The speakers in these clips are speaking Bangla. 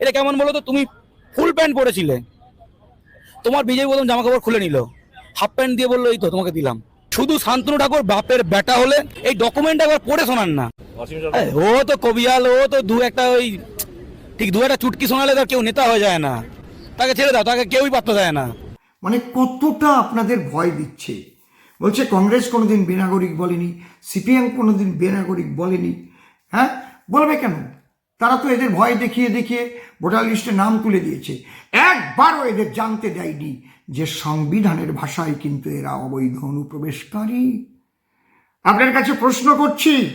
এটা কেমন বলো তো? তুমি ফুল প্যান্ট পরেছিলে। তোমার বিজয় প্রথম জামা কাপড় খুলে নিল। হাফ প্যান্ট দিয়ে বলল এই তো তোমাকে দিলাম। শুধু শান্তনু ঠাকুর বাপের বেটা হলে এই ডকুমেন্ট একবার পড়ে শোনান না। ও তো কবিয়াল ও তো দু একটা ওই ঠিক দু একটা চুটকি শোনালে তার কেউ নেতা হয়ে যায় না। তাকে ছেড়ে দাও তাকে কেউই পাত্তা দেয় না। মানে কতটা আপনাদের ভয় দিচ্ছে? বলছে কংগ্রেস কোনোদিন বেনাগরিক বলেনি সিপিএম কোনোদিন বেনাগরিক বলেনি। হ্যাঁ? বলবে কেন? তারা তো এদের ভয় দেখিয়ে দেখিয়ে ভোটার লিস্টে নাম তুলে দিয়েছে। একবারও এদের জানতে দেয়নি যে সংবিধানের ভাষায় কিন্তু এরা অবৈধ অনুপ্রবেশকারী। আপনার কাছে প্রশ্ন করছি,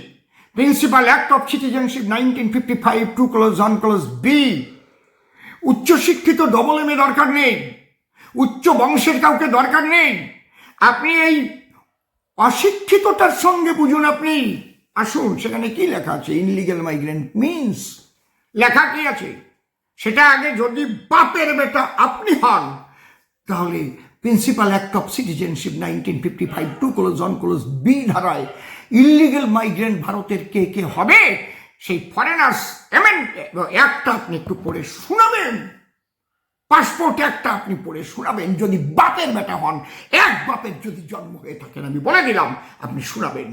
principal act of citizenship nineteen fifty five, two clause, one clause, B. উচ্চশিক্ষিত ডবল এম এ দরকার নেই। উচ্চ বংশের কাউকে দরকার নেই। আপনি এই অশিক্ষিতটার সঙ্গে বুঝুন আপনি। আসুন, সেখানে কি লেখা আছে? ইনলিগেল মাইগ্রেন্ট মিনস লেখা কি আছে? সেটা আগে যদি বাপের বেটা আপনি হন, তাহলে principal act of citizenship nineteen fifty five two clause on clause B ধারায় ইলিগেল মাইগ্রেন্ট ভারতের কে কে হবে? সেই ফরেনার্স অ্যাক্টটা আপনি একটু পড়ে শোনাবেন। পাসপোর্ট একটা আপনি পড়ে শোনাবেন, যদি বাপের বেটা হন, এক বাপের যদি জন্ম হয়ে থাকেন, আমি বলে দিলাম, আপনি শোনাবেন।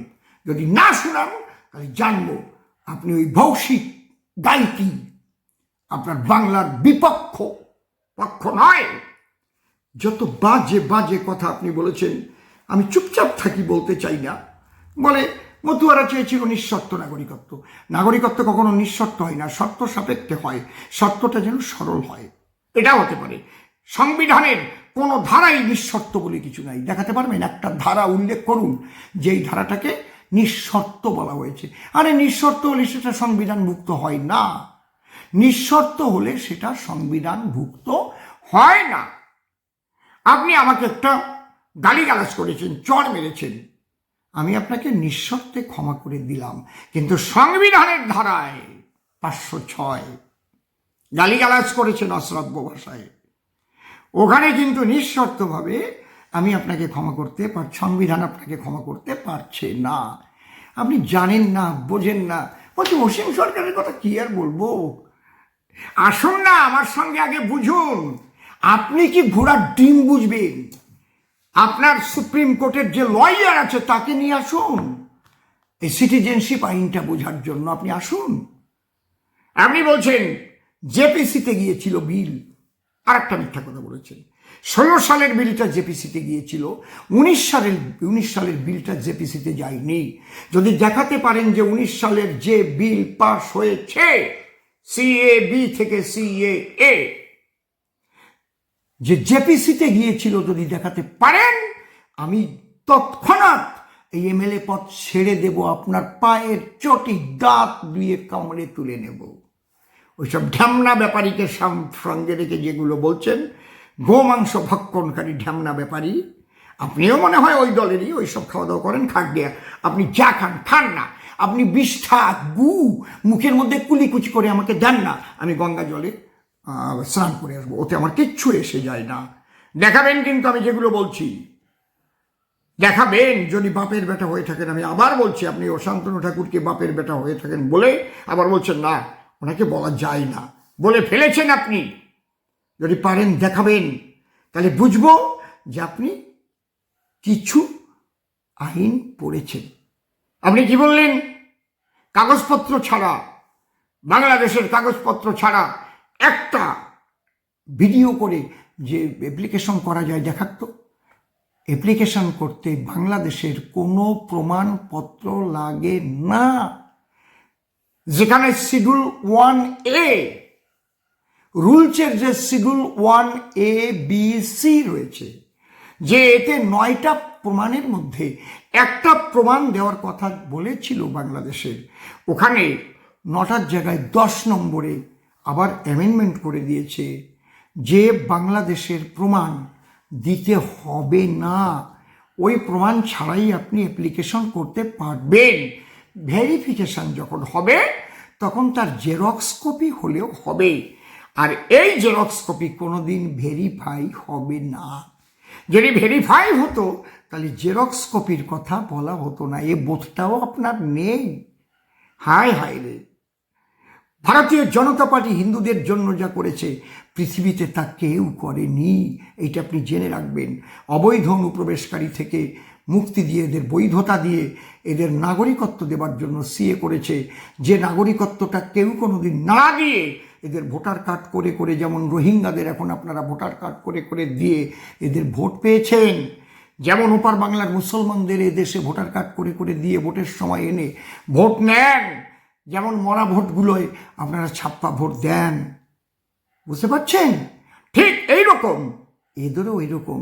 যদি না শোনান, তাহলে জানব আপনি ওই ভৌসিক গায়িকী আপনার বাংলার বিপক্ষ পক্ষ নয়। যত বাজে বাজে কথা আপনি বলেছেন, আমি চুপচাপ থাকি বলতে চাই না। বলে, মতুয়ারা চেয়েছিল নিঃশর্ত নাগরিকত্ব। নাগরিকত্ব কখনো নিঃশর্ত হয় না, শর্ত সাপেক্ষে হয়। শর্তটা যেন সরল হয়। এটা হতে পারে। সংবিধানের কোনো ধারাই নিঃশর্ত বলে কিছু নাই। দেখাতে পারবেন? একটা ধারা উল্লেখ করুন, যেই ধারাটাকে নিঃশর্ত বলা হয়েছে। আরে নিঃশর্ত হলে সেটা সংবিধানভুক্ত হয় না। নিঃশর্ত হলে সেটা সংবিধানভুক্ত হয় না। আপনি আমাকে একটা গালিগালাজ করেছেন, চড় মেরেছেন। আমি আপনাকে নিঃশর্তে ক্ষমা করে দিলাম। কিন্তু সংবিধানের ধারায় পাঁচশো ছয় গালিগালাজ করেছেন অশ্রাব্য ভাষায়। ওখানে কিন্তু নিঃশর্তভাবে আমি আপনাকে ক্ষমা করতে পার, সংবিধান আপনাকে ক্ষমা করতে পারছে না। আপনি জানেন না, বোঝেন না। বলছি, অসীম সরকারের কথা কি আর বলব? আসুন না আমার সঙ্গে আগে বুঝুন। আপনি কি ঘোড়ার ডিম বুঝবেন? আপনার সুপ্রিম কোর্টের যে লয়ার আছে তাকে নিয়ে আসুন। এই সিটিজেনশিপ আইনটা বোঝার জন্য আপনি আসুন। আপনি বলছেন, জেপিসিতে গিয়েছিল বিল। আর একটা মিথ্যা কথা বলেছেন ষোলো সালের বিলটা জেপিসিতে গিয়েছিল। উনিশ সালের উনিশ সালের বিলটা জেপিসিতে যায়নি। যদি দেখাতে পারেন যে উনিশ সালের যে বিল পাস হয়েছে সিএ বি থেকে সিএ এ যে জেপিসিতে গিয়েছিল যদি দেখাতে পারেন, আমি তৎক্ষণাৎ এই এমএলএ পদ ছেড়ে দেব, আপনার পায়ের চটি দাঁত দিয়ে কামড়ে তুলে নেব। ওইসব ঢ্যামনা ব্যাপারীকে সঙ্গে রেখে যেগুলো বলছেন, গোমাংস ভক্ষণকারী ঢ্যামনা ব্যাপারী, আপনিও মনে হয় ওই দলেরই ওই সব খাওয়া দাওয়া করেন, খাক দিয়ে, আপনি যা খান খান না, আপনি বিষ্ঠা, গু, মুখের মধ্যে কুলিকুচি করে আমাকে দেন না, আমি গঙ্গা জলে স্নান করে আসব, ওতে আমার কিচ্ছু এসে যায় না। দেখাবেন কিন্তু আমি যেগুলো বলছি। দেখাবেন, যদি বাপের বেটা হয়ে থাকেন, আমি আবার বলছি, আপনি অশান্তনু ঠাকুরকে বাপের বেটা হয়ে থাকেন বলে আবার বলছেন, না ওনাকে বলা যায় না। বলে ফেলেছেন আপনি। যদি পারেন দেখাবেন। তাহলে বুঝব যে আপনি কিছু আইন পড়েছেন। আপনি কি বললেন? কাগজপত্র ছাড়া, বাংলাদেশের কাগজপত্র ছাড়া একটা ভিডিও করে যে অ্যাপ্লিকেশন করা যায় দেখাতো অ্যাপ্লিকেশন করতে বাংলাদেশের কোনো প্রমাণপত্র লাগে না। যেখানে শিডিউল ওয়ান এ, রুলসের যে schedule one A, B, C রয়েছে, যে এতে নয়টা প্রমাণের মধ্যে একটা প্রমাণ দেওয়ার কথা বলেছিল বাংলাদেশের। ওখানে নটার জায়গায় দশ নম্বরে আবার অ্যামেন্ডমেন্ট করে দিয়েছে যে বাংলাদেশের প্রমাণ দিতে হবে না। ওই প্রমাণ ছাড়াই আপনি অ্যাপ্লিকেশন করতে পারবেন। ভেরিফিকেশন যখন হবে, তখন তার জেরক্স কপি হলেও হবে। আর এই জেরক্স কপি কোনোদিন ভেরিফাই হবে না। যদি ভেরিফাই হতো, তাহলে জেরক্স কপির কথা বলা হতো না। এ বোধটাও আপনার নেই। হায় হায় রে। ভারতীয় জনতা পার্টি হিন্দুদের জন্য যা করেছে, পৃথিবীতে তা কেউ করেনি। এইটা আপনি জেনে রাখবেন। অবৈধ অনুপ্রবেশকারী থেকে মুক্তি দিয়ে এদের বৈধতা দিয়ে এদের নাগরিকত্ব দেওয়ার জন্য সিএ করেছে। যে নাগরিকত্বটা কেউ কোনোদিন না দিয়ে এদের ভোটার কার্ড করে করে যেমন রোহিঙ্গাদের এখন আপনারা ভোটার কার্ড করে করে দিয়ে এদের ভোট পেয়েছেন, যেমন ওপার বাংলার মুসলমানদের এদেশে ভোটার কার্ড করে করে দিয়ে ভোটের সময় এনে ভোট নেন, যেমন মরা ভোটগুলোয় আপনারা ছাপ্পা ভোট দেন। বুঝতে পারছেন? ঠিক এই রকম এদেরও এরকম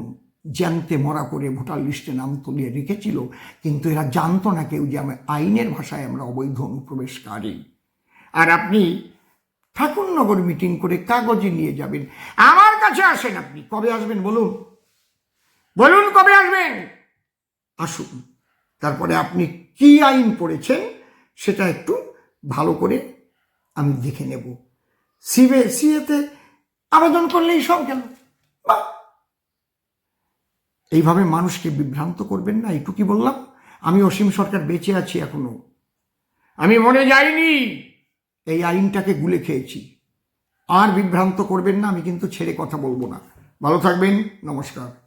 জ্যান্তে মরা করে ভোটার লিস্টে নাম তুলিয়ে রেখেছিল, কিন্তু এরা জানতো না কেউ যে আমি আইনের ভাষায় আমরা অবৈধ অনুপ্রবেশকারী। আর আপনি ঠাকুরনগর মিটিং করে কাগজে নিয়ে যাবেন। আমার কাছে আসেন আপনি, কবে আসবেন বলুন? বলুন কবে আসবেন? আসুন। তারপরে আপনি কি আইন পড়েছেন সেটা একটু ভালো করে আমি দেখে নেব। সিবে, সিএতে আবেদন করলেই সব গেল। বাহ! এইভাবে মানুষকে বিভ্রান্ত করবেন না একটু কি বললাম। আমি অসীম সরকার বেঁচে আছি এখনও। আমি মনে যাইনি। এই আইনটাকে গুলে খেয়েছি। আর বিভ্রান্ত করবেন না, আমি কিন্তু ছেড়ে কথা বলব না। ভালো থাকবেন, নমস্কার।